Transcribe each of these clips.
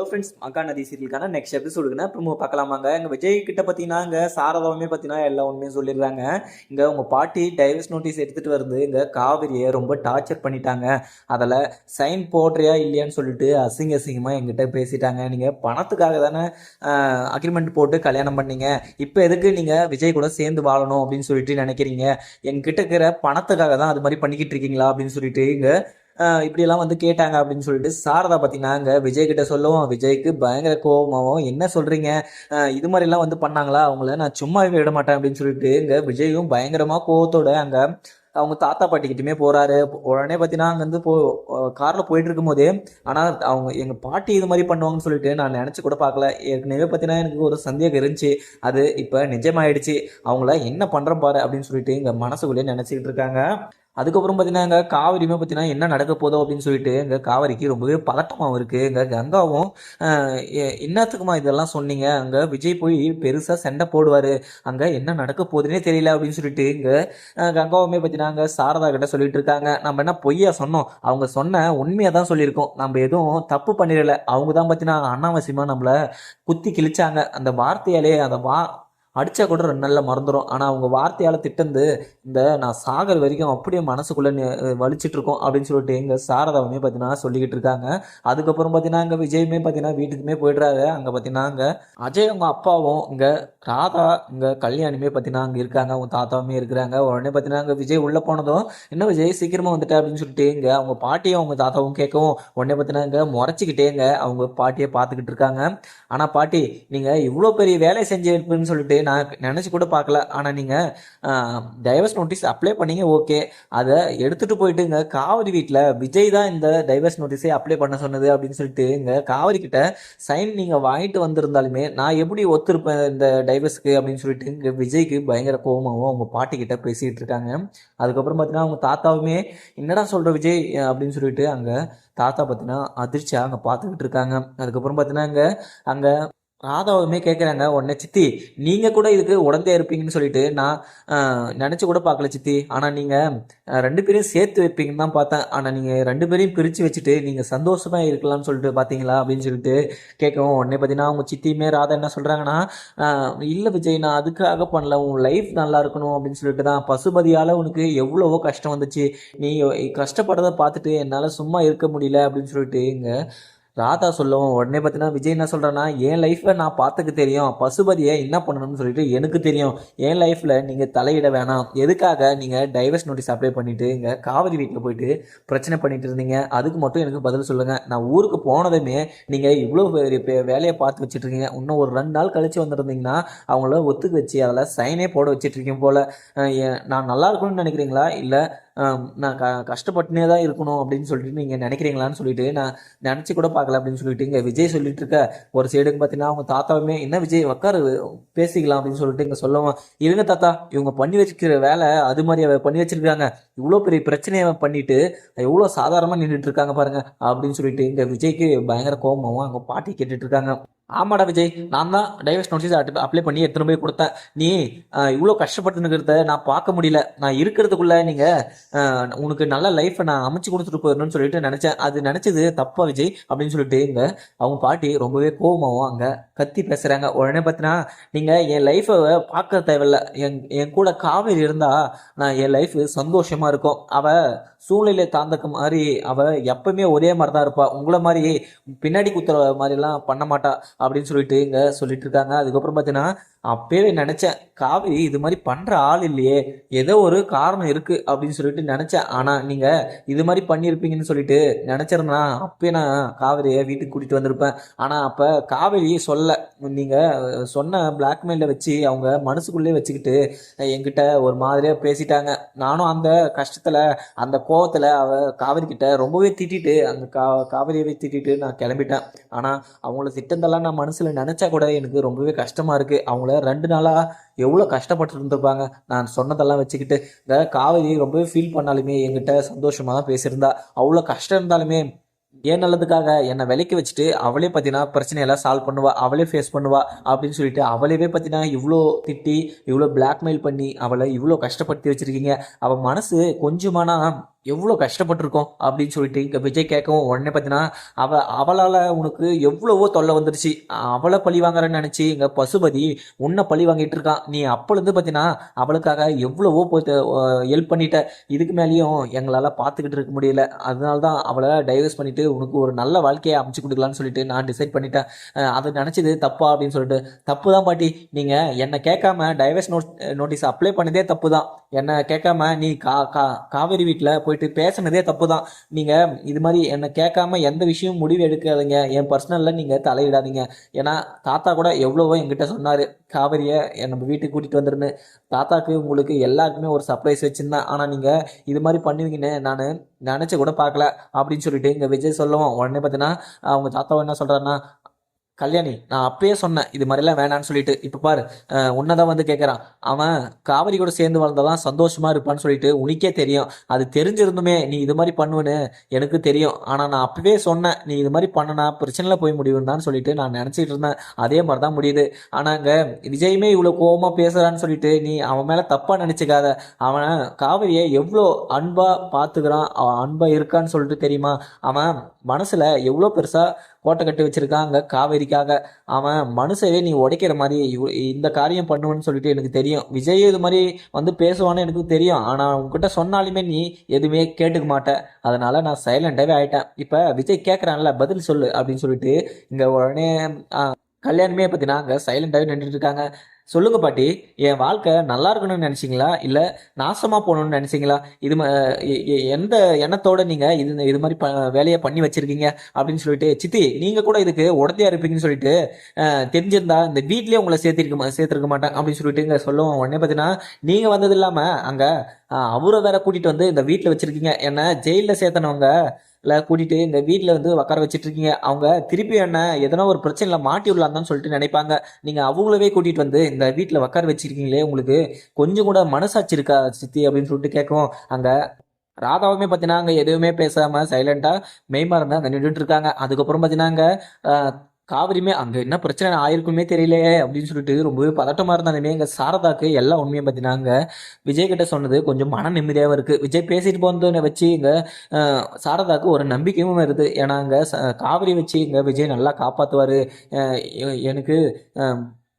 Hello friends மக்கா நதி சீரியலுக்கான next எபிசோடுக்குன்னா promo பார்க்கலாமாங்க. எங்கள் விஜய் கிட்ட பார்த்தீங்கன்னா இங்கே சாரதாவுமே பார்த்தீங்கன்னா எல்லா உண்மையும் சொல்லிடுறாங்க. இங்கே உங்கள் பாட்டி டைவர்ஸ் நோட்டீஸ் எடுத்துகிட்டு வந்து இங்கே காவிரியை ரொம்ப டார்ச்சர் பண்ணிட்டாங்க. அதில் சைன் போடுறியா இல்லையான்னு சொல்லிட்டு அசிங்க அசிங்கமாக எங்கிட்ட பேசிட்டாங்க. நீங்கள் பணத்துக்காக தானே அக்ரிமெண்ட் போட்டு கல்யாணம் பண்ணீங்க. இப்போ எதுக்கு நீங்கள் விஜய் கூட சேர்ந்து வாழணும் அப்படின்னு சொல்லிட்டு நினைக்கிறீங்க? எங்ககிட்ட இருக்கிற பணத்துக்காக தான் அது மாதிரி பண்ணிக்கிட்டு இருக்கீங்களா அப்படின்னு சொல்லிட்டு இங்கே இப்படியெல்லாம் வந்து கேட்டாங்க அப்படின்னு சொல்லிட்டு சாரதா பார்த்தீங்கன்னா அங்கே விஜய் கிட்ட சொல்லுவோம் விஜய்க்கு பயங்கர கோபமாகவும் என்ன சொல்கிறீங்க இது மாதிரிலாம் வந்து பண்ணாங்களா? அவங்கள நான் சும்மாவே விட மாட்டேன் அப்படின்னு சொல்லிட்டு இங்கே விஜயும் பயங்கரமாக கோவத்தோட அங்கே அவங்க தாத்தா பாட்டிக்கிட்டுமே போறாரு. உடனே பார்த்தீங்கன்னா அங்கே வந்து போ காரில் போயிட்டு இருக்கும்போதே ஆனால் அவங்க எங்கள் பாட்டி இது மாதிரி பண்ணுவாங்கன்னு சொல்லிட்டு நான் நினச்சி கூட பார்க்கல. ஏற்கனவே பார்த்தீங்கன்னா எனக்கு ஒரு சந்தேகம் இருந்துச்சு. அது இப்போ நிஜமாயிடுச்சு. அவங்கள என்ன பண்ணுறோம் பாரு அப்படின்னு சொல்லிட்டு இங்கே மனசுக்குள்ளேயே நினச்சிக்கிட்டு இருக்காங்க. அதுக்கப்புறம் பார்த்தீங்கன்னா எங்கள் காவிரியுமே பார்த்தீங்கன்னா என்ன நடக்க போதோ அப்படின்னு சொல்லிட்டு எங்கள் காவிரிக்கு ரொம்பவே பதட்டமாகவும் இருக்குது எங்கள் கங்காவும் என்னத்துக்குமா இதெல்லாம் சொன்னீங்க? அங்கே விஜய் போய் பெருசாக சண்டை போடுவார். அங்கே என்ன நடக்க போகுதுன்னே தெரியல அப்படின்னு சொல்லிட்டு இங்கே கங்காவுமே பார்த்தீங்கன்னா அங்கே சாரதா கிட்ட சொல்லிட்டு இருக்காங்க. நம்ம என்ன பொய்யா சொன்னோம்? அவங்க சொன்ன உண்மையாக தான் சொல்லியிருக்கோம். நம்ம எதுவும் தப்பு பண்ணிடலை. அவங்க தான் பார்த்தீங்கன்னா அனாவசியமாக நம்மளை குத்தி கிழிச்சாங்க. அந்த வார்த்தையாலே அந்த வா அடித்தா கூட ரெண்டு நாளில் மறந்துடும் ஆனால் அவங்க வார்த்தையால் திட்டந்து இந்த நான் சாகர் வரைக்கும் அப்படியே மனசுக்குள்ளே வலிச்சிட்டு இருக்கோம் அப்படின்னு சொல்லிட்டு எங்கள் சாரதாவுமே பார்த்தீங்கன்னா சொல்லிக்கிட்டு இருக்காங்க. அதுக்கப்புறம் பார்த்தீங்கன்னா அங்கே விஜயுமே பார்த்தீங்கன்னா வீட்டுக்குமே போயிடுறாரு. அங்கே பார்த்தீங்கன்னா அங்கே அஜய் அவங்க அப்பாவும் இங்கே ராதா இங்கே கல்யாணியுமே பார்த்தீங்கன்னா அங்கே இருக்காங்க. அவங்க தாத்தாவுமே இருக்கிறாங்க. உடனே பார்த்தீங்கன்னா அங்கே விஜய் உள்ளே போனதும் என்ன விஜய் சீக்கிரமாக வந்துட்ட அப்படின்னு சொல்லிட்டு இங்கே அவங்க பாட்டியும் அவங்க தாத்தாவும் கேட்கவும் உடனே பார்த்தீங்கன்னா இங்கே முறைச்சிக்கிட்டேங்க அவங்க பாட்டியை பார்த்துக்கிட்டு இருக்காங்க. ஆனால் பாட்டி நீங்கள் இவ்வளோ பெரிய வேலை செஞ்சிருப்பீங்கன்னு சொல்லிட்டு நான் நினச்சி கூட பார்க்கல. ஆனால் நீங்கள் டைவர்ஸ் நோட்டீஸ் அப்ளை பண்ணீங்க ஓகே அதை எடுத்துகிட்டு போயிட்டுங்க காவிரி வீட்டில் விஜய் தான் இந்த டைவர்ஸ் நோட்டீஸை அப்ளை பண்ண சொன்னது அப்படின்னு சொல்லிட்டு இங்கே காவிரி கிட்ட சைன் நீங்கள் வாங்கிட்டு வந்திருந்தாலுமே நான் எப்படி ஒத்துருப்பேன் இந்த டைவர்ஸ்க்கு அப்படின்னு சொல்லிட்டு இங்கே விஜய்க்கு பயங்கர கோபமாகவும் அவங்க பாட்டிக்கிட்ட பேசிகிட்டு இருக்காங்க. அதுக்கப்புறம் பார்த்தீங்கன்னா அவங்க தாத்தாவுமே என்னடா சொல்கிற விஜய்? அப்படின்னு சொல்லிட்டு அங்கே தாத்தா பார்த்தீங்கன்னா அதிர்ச்சியாக அங்கே பார்த்துக்கிட்டு இருக்காங்க. அதுக்கப்புறம் பார்த்தீங்கன்னா அங்கே அங்கே ராதாவுமே கேட்குறாங்க உடனே சித்தி நீங்கள் கூட இதுக்கு உடந்தே இருப்பீங்கன்னு சொல்லிட்டு நான் நினச்சி கூட பார்க்கல சித்தி. ஆனால் நீங்கள் ரெண்டு பேரையும் சேர்த்து வைப்பீங்கன்னு தான் பார்த்தேன். ஆனால் நீங்கள் ரெண்டு பேரையும் பிரித்து வச்சுட்டு நீங்கள் சந்தோஷமாக இருக்கலாம்னு சொல்லிட்டு பார்த்தீங்களா? அப்படின்னு சொல்லிட்டு கேட்கவும் உடனே பார்த்தீங்கன்னா அவங்க சித்தியுமே ராதா என்ன சொல்கிறாங்கன்னா இல்லை விஜய் நான் அதுக்காக பண்ணல. உன் லைஃப் நல்லா இருக்கணும். அப்படின்னு சொல்லிட்டு தான் பசுபதியால் உனக்கு எவ்வளவோ கஷ்டம் வந்துச்சு. நீ கஷ்டப்படுறதை பார்த்துட்டு என்னால் சும்மா இருக்க முடியல அப்படின்னு சொல்லிட்டு இங்கே ராதா சொல்லவும் உடனே பார்த்தீங்கன்னா விஜய் என்ன சொல்கிறேன்னா என் லைஃப்பை நான் பார்த்துக்க தெரியும். பசுபதியை என்ன பண்ணணும்னு சொல்லிட்டு எனக்கு தெரியும். என் லைஃப்பில் நீங்கள் தலையிட வேணாம். எதுக்காக நீங்கள் டைவர்ஸ் நோட்டீஸ் அப்ளை பண்ணிவிட்டு இங்கே காவிரி வீட்டில் போயிட்டு பிரச்சனை பண்ணிட்டு இருந்தீங்க? அதுக்கு மட்டும் எனக்கு பதில் சொல்லுங்கள் நான் ஊருக்கு போனதுமே நீங்கள் இவ்வளோ பெரிய வேலையை பார்த்து வச்சுட்ருக்கீங்க இன்னும் ஒரு ரெண்டு நாள் கழித்து வந்திருந்தீங்கன்னா அவங்கள ஒத்துக்க வச்சு அதில் சைனே போட வச்சுட்டு போல். நான் நல்லா இருக்கணும்னு நினைக்கிறீங்களா? இல்லை நான் க கஷ்டப்பட்டுனே தான் இருக்கணும் அப்படின்னு சொல்லிட்டு நீங்கள் நினைக்கிறீங்களான்னு சொல்லிட்டு நான் நினச்சி கூட பார்க்கல அப்படின்னு சொல்லிட்டு இங்கே விஜய் சொல்லிட்டு இருக்க ஒரு சைடுக்கு பார்த்தீங்கன்னா அவங்க தாத்தாவுமே என்ன விஜய் உட்காரு பேசிக்கலாம் அப்படின்னு சொல்லிட்டு இங்கே சொல்லவும் இவங்க தாத்தா இவங்க பண்ணி வச்சுக்கிற வேலை அது மாதிரி அவ பண்ணி வச்சிருக்காங்க. இவ்வளோ பெரிய பிரச்சனையை அவன் பண்ணிட்டு எவ்வளோ சாதாரணமாக நின்றுட்டு இருக்காங்க பாருங்க அப்படின்னு சொல்லிட்டு இங்கே விஜய்க்கு பயங்கர கோபமாகவும் அவங்க பாட்டி கேட்டுட்டு இருக்காங்க. ஆமாடா விஜய் நான் தான் டைவர்ஸ் நோட்டீஸ் அப்ளை பண்ணி எத்தனை போய் கொடுத்தேன். நீ இவ்வளோ கஷ்டப்பட்டுனுக்கிறத நான் பார்க்க முடியல. நான் இருக்கிறதுக்குள்ள நீங்கள் உனக்கு நல்ல லைஃப்பை நான் அமைச்சு கொடுத்துட்டு போயிடணும்னு சொல்லிட்டு நினச்சேன். அது நினச்சது தப்பா விஜய் அப்படின்னு சொல்லிட்டு இங்கே அவங்க பாட்டி ரொம்பவே கோபமாகவும் அங்கே கத்தி பேசுகிறாங்க உடனே பார்த்தீங்கன்னா நீங்கள் என் லைஃப்பை பார்க்க தேவையில்ல. என் என் கூட காவேரி இருந்தால் நான் என் லைஃப் சந்தோஷமாக இருக்கும். அவள் சூழ்நிலை தாந்தக்க மாதிரி அவள் எப்பவுமே ஒரே மாதிரி தான் இருப்பாள் உங்களை மாதிரி பின்னாடி குத்துற மாதிரிலாம் பண்ண மாட்டா அப்படின்னு சொல்லிட்டு இங்கே சொல்லிட்டு இருக்காங்க. அதுக்கப்புறம் பார்த்தீங்கன்னா அப்பவே நினச்சேன் காவிரி இது மாதிரி பண்ணுற ஆள் இல்லையே ஏதோ ஒரு காரணம் இருக்குது அப்படின்னு சொல்லிட்டு நினச்சேன். ஆனால் நீங்கள் இது மாதிரி பண்ணியிருப்பீங்கன்னு சொல்லிட்டு நினச்சிருந்தா அப்பயே நான் காவிரியை வீட்டுக்கு கூட்டிகிட்டு வந்திருப்பேன். ஆனால் அப்போ காவிரி சொல்ல நீங்கள் சொன்ன பிளாக்மெயிலில் வச்சு அவங்க மனசுக்குள்ளே வச்சுக்கிட்டு என்கிட்ட ஒரு மாதிரியாக பேசிட்டாங்க. நானும் அந்த கஷ்டத்தில் அந்த கோவத்தில் அவ காவிரி கிட்ட ரொம்பவே திட்டிட்டு அந்த கா காவிரியவே திட்டிட்டு நான் கிளம்பிட்டேன். ஆனால் அவங்கள திட்டந்தெல்லாம் நான் மனசில் நினச்சா கூட எனக்கு ரொம்பவே கஷ்டமாக இருக்குது அவங்கள ரெண்டு நாளாக எவ்வளோ கஷ்டப்பட்டு இருந்திருப்பாங்க நான் சொன்னதெல்லாம் வச்சுக்கிட்டு இந்த காவேரி ரொம்பவே ஃபீல் பண்ணாலுமே என்கிட்ட சந்தோஷமாக தான் பேசியிருந்தா. அவ்வளோ கஷ்டம் இருந்தாலுமே ஏன் நல்லதுக்காக என்னை விலைக்கு வச்சுட்டு அவளே பார்த்தீங்கன்னா பிரச்சனையெல்லாம் சால்வ் பண்ணுவா அவளே ஃபேஸ் பண்ணுவா அப்படின்னு சொல்லிட்டு அவளையவே பார்த்தீங்கன்னா இவ்வளோ திட்டி இவ்வளோ பிளாக்மெயில் பண்ணி அவளை இவ்வளோ கஷ்டப்படுத்தி வச்சுருக்கீங்க. அவள் மனசு கொஞ்சமானா எவ்வளோ கஷ்டப்பட்டிருக்கோம் அப்படின்னு சொல்லிட்டு இங்கே விஜய் கேட்கவும் உடனே பார்த்தீங்கன்னா அவ அவளால் உனக்கு எவ்வளவோ தொல்லை வந்துருச்சு. அவளை பழி வாங்குறேன்னு நினச்சி இங்கே பசுபதி உன்னை பழி வாங்கிட்டு இருக்கான் நீ அப்போலேருந்து பார்த்தீங்கன்னா அவளுக்காக எவ்வளவோ ஹெல்ப் பண்ணிட்ட. இதுக்கு மேலேயும் எங்களால் பார்த்துக்கிட்டு இருக்க முடியல. அதனால தான் அவளை டைவர்ஸ் பண்ணிவிட்டு உனக்கு ஒரு நல்ல வாழ்க்கையை அமைச்சு கொடுக்கலான்னு சொல்லிட்டு நான் டிசைட் பண்ணிட்டேன். அதை நினச்சது தப்பா அப்படின்னு சொல்லிட்டு. தப்பு தான் பாட்டி. நீங்கள் என்னை கேட்காம டைவர்ஸ் நோட் நோட்டீஸ் அப்ளை பண்ணதே தப்பு தான் என்னை கேட்காம நீ கா கா காவேரி வீட்டில் போயிட்டு பேசுனதே தப்பு தான் நீங்கள் இது மாதிரி என்னை கேட்காம எந்த விஷயமும் முடிவு எடுக்காதீங்க. என் பர்சனலில் நீங்கள் தலையிடாதீங்க. ஏன்னா தாத்தா கூட எவ்வளவோ என்கிட்ட சொன்னார். காவேரியை நம்ம வீட்டுக்கு கூட்டிகிட்டு வந்துருன்னு. தாத்தாக்கு உங்களுக்கு எல்லாருக்குமே ஒரு சர்ப்ரைஸ் வச்சுருந்தேன் ஆனால் நீங்கள் இது மாதிரி பண்ணுவீங்கன்னு நான் நினச்சி கூட பார்க்கல. அப்படின்னு சொல்லிட்டு இங்கே விஜய் சொல்லுவோம் உடனே பார்த்தீங்கன்னா அவங்க தாத்தாவை என்ன சொல்கிறாருன்னா கல்யாணி நான் அப்பயே சொன்னேன் இது மாதிரிலாம் வேணான்னு சொல்லிட்டு. இப்போ பாரு உன்னதான் வந்து கேட்குறான் அவன் காவிரி கூட சேர்ந்து வளர்ந்ததான் சந்தோஷமா இருப்பான்னு சொல்லிட்டு உனக்கே தெரியும். அது தெரிஞ்சிருந்துமே நீ இது மாதிரி பண்ணுவேன்னு எனக்கு தெரியும். ஆனால் நான் அப்பவே சொன்னேன் நீ இது மாதிரி பண்ணனா பிரச்சனையில் போய் முடிவுன்னு சொல்லிட்டு நான் நினச்சிட்டு இருந்தேன். அதே மாதிரி தான் முடியுது. ஆனால் அங்கே விஜயுமே இவ்வளோ கோவமாக பேசுகிறான்னு சொல்லிட்டு நீ அவன் மேலே தப்பாக நினச்சிக்காத. அவன் காவிரியை எவ்வளோ அன்பாக பார்த்துக்கிறான் அவன் அன்பாக இருக்கான்னு சொல்லிட்டு தெரியுமா? அவன் மனசில் எவ்வளோ பெருசாக கோட்டை கட்டி வச்சிருக்காங்க. காவேரிக்காக அவன் மனுஷவே நீ உடைக்கிற மாதிரி இந்த காரியம் பண்ணுவேன்னு சொல்லிட்டு எனக்கு தெரியும். விஜய் இது மாதிரி வந்து பேசுவான்னு எனக்கு தெரியும். ஆனால் உங்ககிட்ட சொன்னாலுமே நீ எதுவுமே கேட்டுக்க மாட்டேன் அதனால நான் சைலண்டாகவே ஆயிட்டேன். இப்போ விஜய் கேட்குறான்ல பதில் சொல்லு அப்படின்னு சொல்லிட்டு இங்கே உடனே கல்யாணமே பார்த்தீங்கன்னா அங்கே சைலண்டாகவே நின்றுட்டு இருக்காங்க. சொல்லுங்க பாட்டி என் வாழ்க்கை நல்லா இருக்கணும்னு நினைச்சிங்களா? இல்லை நாசமாக போகணும்னு நினைச்சிங்களா? இது எந்த எண்ணத்தோட நீங்கள் இது இது மாதிரி ப வேலையை பண்ணி வச்சிருக்கீங்க? அப்படின்னு சொல்லிட்டு சித்தி நீங்கள் கூட இதுக்கு உடத்தையாக இருப்பீங்கன்னு சொல்லிட்டு தெரிஞ்சிருந்தா இந்த வீட்லயே உங்களை சேர்த்திருக்க சேர்த்துருக்க சேர்த்திருக்க மாட்டேன் அப்படின்னு சொல்லிட்டு இங்கே சொல்லுவோம் உடனே பார்த்தீங்கன்னா நீங்கள் வந்தது இல்லாமல் அங்கே அவரை வேற கூட்டிகிட்டு வந்து இந்த வீட்டில் வச்சிருக்கீங்க. என்ன ஜெயிலில் சேர்த்தனவங்க கூட்டிகிட்டு இந்த வீட்டில் வந்து உட்கார வச்சுட்ருக்கீங்க. இருக்கீங்க அவங்க திருப்பி என்ன எதனா ஒரு பிரச்சனையில் மாட்டி விடலான்னு சொல்லிட்டு நினைப்பாங்க. நீங்கள் அவங்களவே கூட்டிகிட்டு வந்து இந்த வீட்டில் உட்கார வச்சுருக்கீங்களே உங்களுக்கு கொஞ்சம் கூட மனசாட்சி இருக்கா சித்தி அப்படின்னு சொல்லிட்டு கேட்கும் அங்கே ராதாவுமே பார்த்தீங்கன்னா அங்கே எதுவுமே பேசாமல் சைலண்ட்டாக மெய்மாறந்து அங்கே நின்றுட்டு இருக்காங்க. அதுக்கப்புறம் பார்த்தீங்கன்னா அங்கே காவிரியுமே அங்கே என்ன பிரச்சனை ஆயிருக்குமே தெரியலையே அப்படின்னு சொல்லிட்டு ரொம்பவே பதட்டமாக இருந்தாலுமே எங்கள் சாரதாக்கு எல்லா உண்மையும் பார்த்தீங்கன்னா விஜய் கிட்ட சொன்னது கொஞ்சம் மன நிம்மதியாகவும் இருக்குது விஜய் பேசிட்டு போனதை வச்சு இங்கே சாரதாக்கு ஒரு நம்பிக்கையும் வருது. ஏன்னா அங்கே காவிரி வச்சு இங்கே விஜய் நல்லா காப்பாற்றுவார் எனக்கு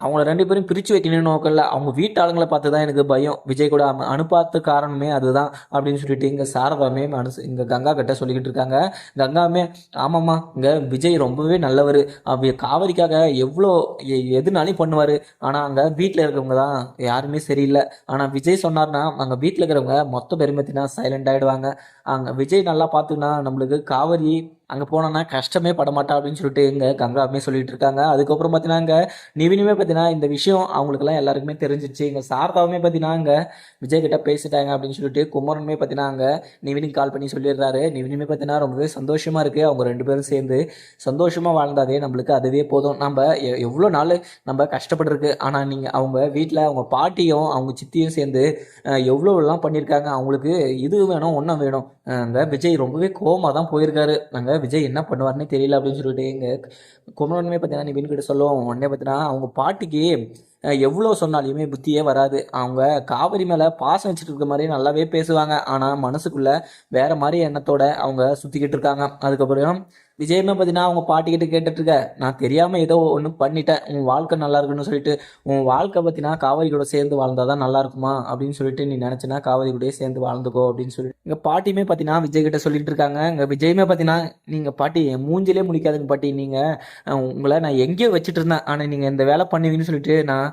அவங்கள ரெண்டு பேரும் பிரித்து வைக்கணும்னு நோக்கல அவங்க வீட்டு ஆளுங்களை பார்த்து தான் எனக்கு பயம். விஜய் கூட அனு- அனுப்பாத காரணமே அதுதான் அப்படின்னு சொல்லிட்டு இங்கே சாரதாமே மனசு இங்கே கங்கா கிட்ட சொல்லிக்கிட்டு இருக்காங்க. கங்காமே ஆமாம்மா இங்கே விஜய் ரொம்பவே நல்லவர். அவ காவிரிக்காக எவ்வளோ எ- எதுனாலும் பண்ணுவார். ஆனால் அங்கே வீட்டில் இருக்கிறவங்க தான் யாருமே சரியில்லை. ஆனால் விஜய் சொன்னார்னா அங்கே வீட்டில் இருக்கிறவங்க மொத்த பெருமத்தினா சைலண்ட் ஆகிடுவாங்க அங்கே விஜய் நல்லா பார்த்துன்னா நம்மளுக்கு காவிரி அங்கே போனோன்னா கஷ்டமே பட அப்படின்னு சொல்லிட்டு இங்கே கங்காவுமே சொல்லிட்டு இருக்காங்க. அதுக்கப்புறம் பார்த்தீங்கன்னா இங்கே நிவினுமே பார்த்தீங்கன்னா இந்த விஷயம் அவங்களுக்குலாம் எல்லாருக்குமே தெரிஞ்சிச்சு இங்கே சாரதாவுமே பார்த்தீங்கன்னா இங்கே விஜய் கிட்ட பேசிட்டாங்க அப்படின்னு சொல்லிட்டு குமரனுமே பார்த்தீங்கன்னா அங்கே நிவினுக்கு கால் பண்ணி சொல்லிடுறாரு. நிவினுமே பார்த்தீங்கன்னா ரொம்பவே சந்தோஷமா இருக்கு. அவங்க ரெண்டு பேரும் சேர்ந்து சந்தோஷமா வாழ்ந்தாதே நம்மளுக்கு அதுவே போதும். நம்ம எவ்வளோ நாள் நம்ம கஷ்டப்பட்டுருக்கு. ஆனால் நீங்கள் அவங்க வீட்டில் அவங்க பாட்டியும் அவங்க சித்தியும் சேர்ந்து எவ்வளோலாம் பண்ணியிருக்காங்க அவங்களுக்கு இது வேணும் ஒன்றும் வேணும். அந்த விஜய் ரொம்பவே கோவமாக தான் போயிருக்காரு. அங்கே விஜய் என்ன பண்ணுவார்னே தெரியல அப்படின்னு சொல்லிட்டு எங்கள் குமரனுமே பார்த்தீங்கன்னா நிவின் கிட்ட சொல்லுவோம். உடனே பார்த்தீங்கன்னா அவங்க பாட்டிக்கு எவ்வளோ சொன்னாலுமே புத்தியே வராது. அவங்க காவிரி மேலே பாசம் வச்சுட்டு இருக்க மாதிரி நல்லாவே பேசுவாங்க. ஆனால் மனசுக்குள்ளே வேறு மாதிரி எண்ணத்தோட அவங்க சுற்றிக்கிட்டு இருக்காங்க. அதுக்கப்புறம் விஜயமே பார்த்தீங்கன்னா அவங்க பாட்டிக்கிட்ட கேட்டுட்டு இருக்க நான் தெரியாமல் ஏதோ ஒன்று பண்ணிட்டேன். உன் வாழ்க்கை நல்லா இருக்குன்னு சொல்லிட்டு உன் வாழ்க்கை பார்த்தீங்கன்னா காவிரி கூட சேர்ந்து வாழ்ந்தாதான் நல்லா இருக்குமா? அப்படின்னு சொல்லிட்டு நீ நினச்சினா காவிரி கூட சேர்ந்து வாழ்ந்துக்கோ அப்படின்னு சொல்லிட்டு. எங்கள் பாட்டியுமே பார்த்தீங்கன்னா விஜய் கிட்ட சொல்லிட்டு இருக்காங்க எங்கள் விஜயுமே பார்த்தீங்கன்னா நீங்கள் பாட்டி என் மூஞ்சிலே முடிக்காதுங்க பாட்டி. நீங்கள் உங்களை நான் எங்கேயோ வச்சுட்டு இருந்தேன் ஆனால் நீங்கள் இந்த வேலை பண்ணுவீங்கன்னு சொல்லிட்டு நான்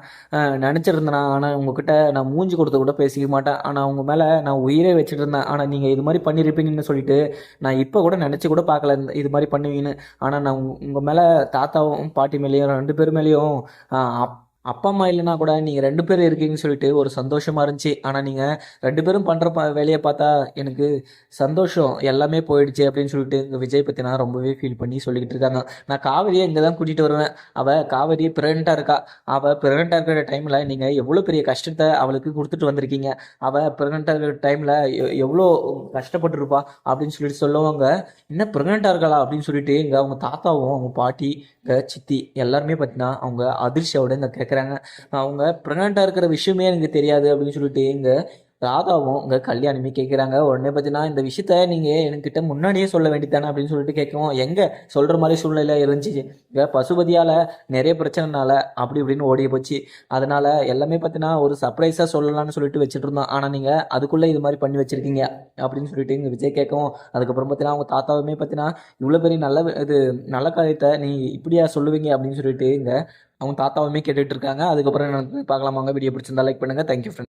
நினச்சிருந்தேன். ஆனால் உங்ககிட்ட நான் மூஞ்சி கொடுத்து கூட பேசிக்க மாட்டேன். ஆனால் உங்கள் மேலே நான் உயிரே வச்சுட்டு இருந்தேன் ஆனால் நீங்கள் இது மாதிரி பண்ணியிருப்பீங்கன்னு சொல்லிட்டு நான் இப்போ கூட நினச்சி கூட பார்க்கல இது மாதிரி பண்ணுவீங்கன்னு ஆனால் நான் உங்கள் மேலே தாத்தாவும் பாட்டி மேலேயும் ரெண்டு பேர் மேலேயும் அப்- அப்பா அம்மா இல்லைனா கூட நீங்கள் ரெண்டு பேரும் இருக்கீங்கன்னு சொல்லிட்டு ஒரு சந்தோஷமாக இருந்துச்சு. ஆனால் நீங்கள் ரெண்டு பேரும் பண்ணுற ப வேலையை பார்த்தா எனக்கு சந்தோஷம் எல்லாமே போயிடுச்சு அப்படின்னு சொல்லிட்டு இங்கே விஜய் பற்றி நான் ரொம்பவே ஃபீல் பண்ணி சொல்லிக்கிட்டு இருக்காங்க. நான் காவிரியை இங்கே தான் கூட்டிகிட்டு வருவேன். அவள் காவிரி ப்ரெக்னெண்ட்டாக இருக்கா? அவள் ப்ரெக்னெண்ட்டாக இருக்கிற டைமில் நீங்கள் எவ்வளோ பெரிய கஷ்டத்தை அவளுக்கு கொடுத்துட்டு வந்திருக்கீங்க? அவள் ப்ரெக்னெண்ட்டாக இருக்கிற டைமில் எவ்வளோ கஷ்டப்பட்டிருப்பா? அப்படின்னு சொல்லிட்டு சொல்லுவாங்க. என்ன ப்ரெக்னெண்ட்டாக இருக்காளா? அப்படின்னு சொல்லிட்டு இங்கே அவங்க தாத்தாவும் அவங்க பாட்டி இங்கே சித்தி எல்லாருமே பார்த்தீங்கன்னா அவங்க அதிர்ச்சியோட இங்கே கேட்குறாங்க அவங்க ப்ரெக்னெண்ட்டாக இருக்கிற விஷயமே எனக்கு தெரியாது அப்படின்னு சொல்லிட்டு இங்கே ராதாவும் இங்கே கல்யாணமே கேட்குறாங்க உடனே பார்த்தீங்கன்னா இந்த விஷயத்த நீங்கள் என்கிட்ட முன்னாடியே சொல்ல வேண்டியதானே அப்படின்னு சொல்லிட்டு கேட்கவும் எங்கே? சொல்கிற மாதிரி சூழ்நிலை இருந்துச்சு. பசுபதியால் நிறைய பிரச்சனைனால அப்படி இப்படின்னு ஓடி போச்சு. அதனால் எல்லாமே பார்த்தீங்கன்னா ஒரு சர்ப்ரைஸாக சொல்லலாம்னு சொல்லிட்டு வச்சுட்டு இருந்தோம். ஆனால் நீங்கள் அதுக்குள்ளே இது மாதிரி பண்ணி வச்சுருக்கீங்க. அப்படின்னு சொல்லிட்டு இங்கே விஜய் கேட்கவும் அதுக்கப்புறம் பார்த்தீங்கன்னா அவங்க தாத்தாவுமே பார்த்தீங்கன்னா இவ்வளோ பெரிய நல்ல இது நல்ல காரியத்தை நீ இப்படியா சொல்லுவீங்க? அப்படின்னு சொல்லிட்டு இங்கே அவங்க தாத்தாவுமே கேட்டுட்டு இருக்காங்க. அதுக்கப்புறம் பார்க்கலாமாங்க வீடியோ பிடிச்சிருந்தா லைக் பண்ணுங்கள் தேங்க்யூ ஃப்ரெண்ட்